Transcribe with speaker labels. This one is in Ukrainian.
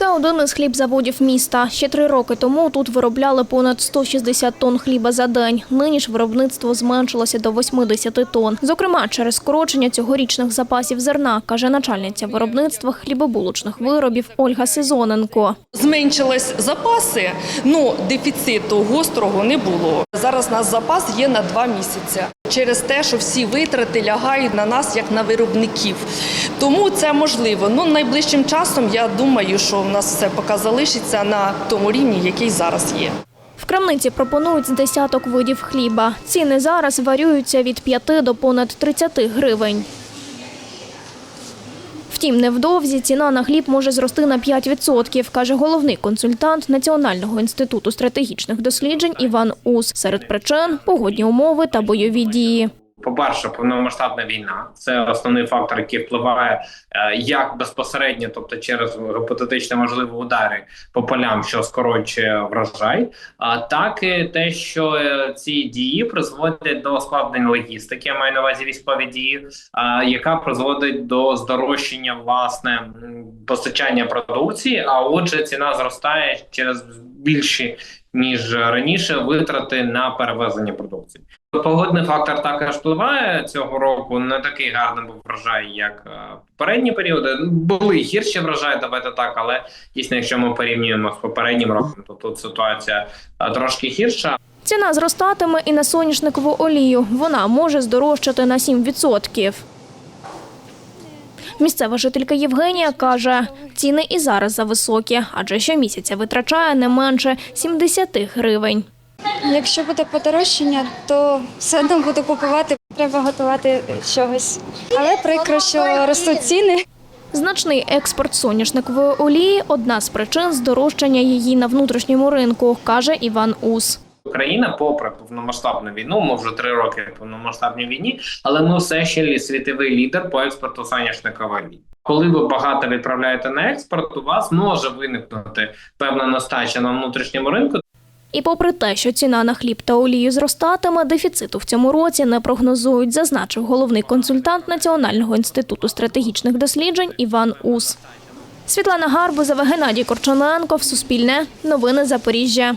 Speaker 1: Це один із хлібзаводів міста. Ще три роки тому тут виробляли понад 160 тонн хліба за день. Нині ж виробництво зменшилося до 80 тонн. Зокрема, через скорочення цьогорічних запасів зерна, каже начальниця виробництва хлібобулочних виробів Ольга Сезоненко.
Speaker 2: Зменшились запаси, ну дефіциту гострого не було. Зараз у нас запас є на два місяці через те, що всі витрати лягають на нас як на виробників. Тому це можливо. Ну найближчим часом я думаю, що в нас все поки залишиться на тому рівні, який зараз є.
Speaker 1: В крамниці пропонують з десяток видів хліба. Ціни зараз варіюються від 5 до понад 30 гривень. Втім, невдовзі ціна на хліб може зрости на 5%, каже головний консультант Національного інституту стратегічних досліджень Іван Ус. Серед причин – погодні умови та бойові дії.
Speaker 3: По-перше, повномасштабна війна це основний фактор, який впливає е, як безпосередньо, тобто через гіпотетично можливі удари по полям, що скорочує врожай, а так і те, що е, ці дії призводять до складнень логістики, я маю на увазі військові дії, яка призводить до здорожчання власне постачання продукції. А отже, ціна зростає через більші ніж раніше витрати на перевезення продукції. Погодний фактор також впливає цього року. Не такий гарний був врожай, як е, попередні періоди. Були гірші врожаї, давайте так, але дійсно, якщо ми порівнюємо з попереднім роком, то тут ситуація е, трошки гірша.
Speaker 1: Ціна зростатиме і на соняшникову олію. Вона може здорожчати на 7%. Місцева жителька Євгенія каже, ціни і зараз зависокі, адже щомісяця витрачає не менше 70 гривень.
Speaker 4: Якщо буде подорожчання, то все одно буду купувати. Треба готувати чогось. Але прикро, що ростуть ціни.
Speaker 1: Значний експорт соняшникової олії – одна з причин здорожчання її на внутрішньому ринку, каже Іван Ус.
Speaker 3: Україна, попри повномасштабну війну, ми вже три роки в повномасштабній війні, але ми все ще світовий лідер по експорту соняшникової олії. Коли ви багато відправляєте на експорт, у вас може виникнути певна нестача на внутрішньому ринку.
Speaker 1: І попри те, що ціна на хліб та олію зростатиме, дефіциту в цьому році не прогнозують, зазначив головний консультант Національного інституту стратегічних досліджень Іван Ус. Світлана Гарбузова, Геннадій Корчоненко, Суспільне, Новини Запоріжжя.